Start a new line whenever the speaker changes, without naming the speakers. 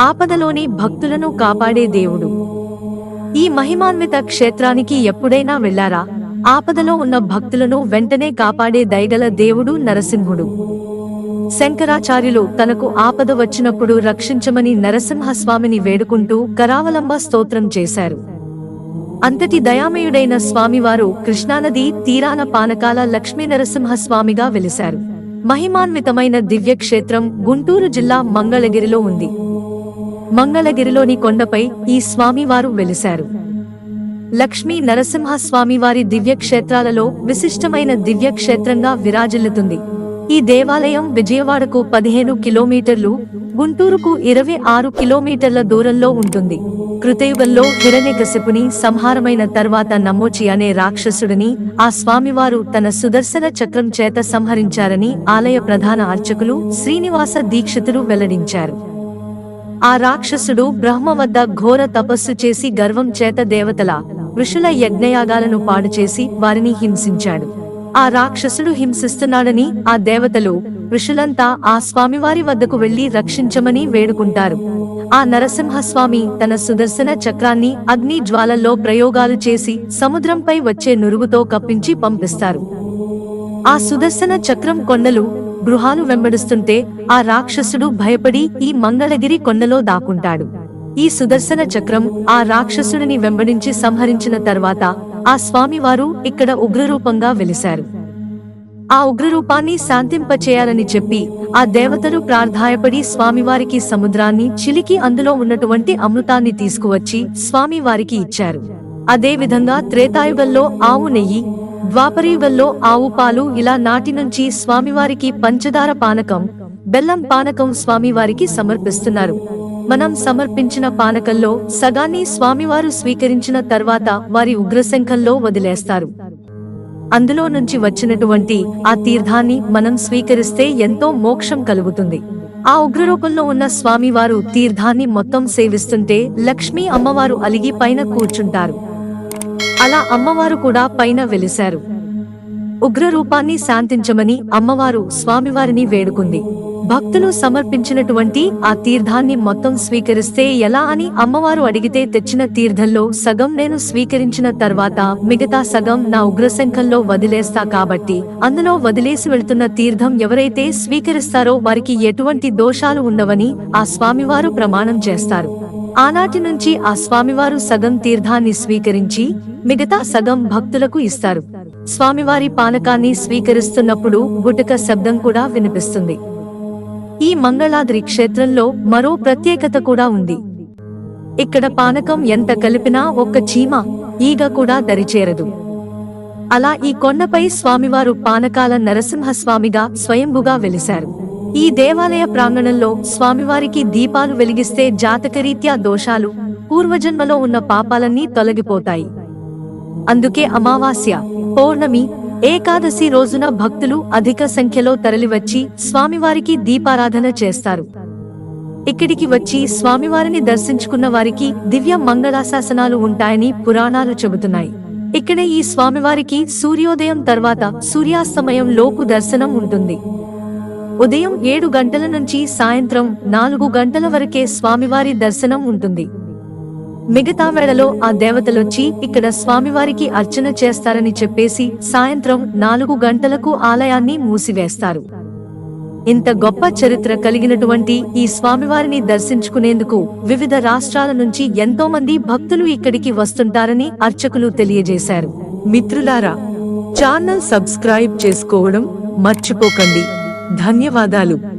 ఆపదలోని భక్తులను కాపాడే దేవుడు. ఈ మహిమాన్విత క్షేత్రానికి ఎప్పుడైనా వెళ్ళారా ఆపదలో ఉన్న భక్తులను వెంటనే కాపాడే దైగల దేవుడు నరసింహుడు. శంకరాచార్యులు తనకు ఆపద వచ్చినప్పుడు రక్షించమని నరసింహస్వామిని వేడుకుంటూ కరావలంబ స్తోత్రం చేశారు. అంతటి దయామయుడైన స్వామివారు కృష్ణానది తీరాన పానకాల లక్ష్మీ నరసింహస్వామిగా వెలిశారు. మహిమాన్వితమైన దివ్యక్షేత్రం గుంటూరు జిల్లా మంగళగిరిలో ఉంది. మంగళగిరిలోని కొండపై ఈ స్వామివారు వెలిశారు. లక్ష్మీ నరసింహ స్వామివారి దివ్యక్షేత్రాలలో విశిష్టమైన దివ్యక్షేత్రంగా విరాజిల్లుతుంది. ఈ దేవాలయం విజయవాడకు పదిహేను కిలోమీటర్లు గుంటూరుకు ఇరవై ఆరు కిలోమీటర్ల దూరంలో ఉంటుంది. కృతయుగంలో హిరణ్యకశిపుని సంహారమైన తర్వాత నమోచి అనే రాక్షసుడిని ఆ స్వామివారు తన సుదర్శన చక్రం చేత సంహరించారని ఆలయ ప్రధాన అర్చకులు శ్రీనివాస దీక్షితులు వెల్లడించారు. ఆ రాక్షసుడు బ్రహ్మ వద్ద ఘోర తపస్సు చేసి గర్వం చేత దేవతల ఋషుల యజ్ఞయాగాలను పాడు చేసి వారిని హింసించాడు. ఆ రాక్షసుడు హింసిస్తున్నాడని ఆ దేవతలు ఋషులంతా ఆ స్వామివారి వద్దకు వెళ్ళి రక్షించమని వేడుకుంటారు. ఆ నరసింహస్వామి తన సుదర్శన చక్రాన్ని అగ్ని జ్వాలల్లో ప్రయోగాలు చేసి సముద్రంపై వచ్చే నురుగుతో కప్పించి పంపిస్తారు. ఆ సుదర్శన చక్రం కొండలు గృహాలు వెంబడిస్తుంటే ఆ రాక్షసుడు భయపడి ఈ మంగళగిరి కొండలో దాక్కుంటాడు. ఈ సుదర్శన చక్రం ఆ రాక్షసుడిని వెంబడించి సంహరించిన తర్వాత ఆ స్వామివారు ఇక్కడ ఉగ్రరూపంగా వెలిశారు. ఆ ఉగ్రరూపాన్ని శాంతింపచేయాలని చెప్పి ఆ దేవతలు ప్రార్థాయపడి స్వామివారికి సముద్రాన్ని చిలికి అందులో ఉన్నటువంటి అమృతాన్ని తీసుకువచ్చి స్వామివారికి ఇచ్చారు. అదే విధంగా త్రేతాయుగంలో ఆవు నెయ్యి ద్వాపరయుగంలో ఆవు పాలు ఇలా నాటి నుంచి స్వామివారికి పంచదార పానకం బెల్లం పానకం స్వామివారికి సమర్పిస్తున్నారు. మనం సమర్పించిన పానకంలో సగాన్ని స్వామివారు స్వీకరించిన తర్వాత వారి ఉగ్రశంఖంలో వదిలేస్తారు. అందులో నుంచి వచ్చినటువంటి ఆ తీర్థాన్ని మనం స్వీకరిస్తే ఎంతో మోక్షం కలుగుతుంది. ఆ ఉగ్రరూపంలో ఉన్న స్వామివారు తీర్థాన్ని మొత్తం సేవిస్తుంటే లక్ష్మీ అమ్మవారు అలిగి పైన కూర్చుంటారు. అలా అమ్మవారు కూడా పైన వెలిశారు. ఉగ్రరూపాన్ని శాంతించమని అమ్మవారు స్వామివారిని వేడుకుంది. భక్తులు సమర్పించినటువంటి ఆ తీర్థాన్ని మొత్తం స్వీకరిస్తే ఎలా అని అమ్మవారు అడిగితే తెచ్చిన తీర్థంలో సగం నేను స్వీకరించిన తర్వాత మిగతా సగం నా ఉగ్రశంఖంలో వదిలేస్తా కాబట్టి అందులో వదిలేసి వెళ్తున్న తీర్థం ఎవరైతే స్వీకరిస్తారో వారికి ఎటువంటి దోషాలు ఉండవని ఆ స్వామివారు ప్రమాణం చేస్తారు. ఆనాటి నుంచి ఆ స్వామివారు సగం తీర్థాన్ని స్వీకరించి మిగతా సగం భక్తులకు ఇస్తారు. స్వామివారి పానకాన్ని స్వీకరిస్తున్నప్పుడు గుటక శబ్దం కూడా వినిపిస్తుంది. ఈ మంగళాద్రి క్షేత్రంలో మరో ప్రత్యేకత కూడా ఉంది. ఇక్కడ పానకం ఎంత కలిపినా ఒక్క చీమ ఈగ కూడా దరిచేరదు. అలా ఈ కొండపై స్వామివారు పానకాల నరసింహస్వామిగా స్వయంభుగా వెలిశారు. ఈ దేవాలయ ప్రాంగణంలో స్వామివారికి దీపాలు వెలిగిస్తే జాతకరీత్యా దోషాలు పూర్వజన్మలో ఉన్న పాపాలన్నీ తొలగిపోతాయి. అందుకే అమావాస్య పౌర్ణమి ఏకాదశి రోజున భక్తులు అధిక సంఖ్యలో తరలివచ్చి స్వామివారికి దీపారాధన చేస్తారు. ఇక్కడికి వచ్చి స్వామివారిని దర్శించుకున్న వారికి దివ్య మంగళాశాసనాలు ఉంటాయని పురాణాలు చెబుతున్నాయి. ఇక్కడే ఈ స్వామివారికి సూర్యోదయం తర్వాత సూర్యాస్తమయం లోపు దర్శనం ఉంటుంది. ఉదయం ఏడు గంటల నుంచి సాయంత్రం నాలుగు గంటల వరకే స్వామివారి దర్శనం ఉంటుంది. మిగతా వేళలో ఆ దేవతలొచ్చి ఇక్కడ స్వామివారికి అర్చన చేస్తారని చెప్పేసి సాయంత్రం నాలుగు గంటలకు ఆలయాన్ని మూసివేస్తారు. ఇంత గొప్ప చరిత్ర కలిగినటువంటి ఈ స్వామివారిని దర్శించుకునేందుకు వివిధ రాష్ట్రాల నుంచి ఎంతో మంది భక్తులు ఇక్కడికి వస్తుంటారని అర్చకులు తెలియజేశారు. మిత్రులారా ఛానల్ సబ్స్క్రైబ్ చేసుకోవడం మర్చిపోకండి. ధన్యవాదాలు.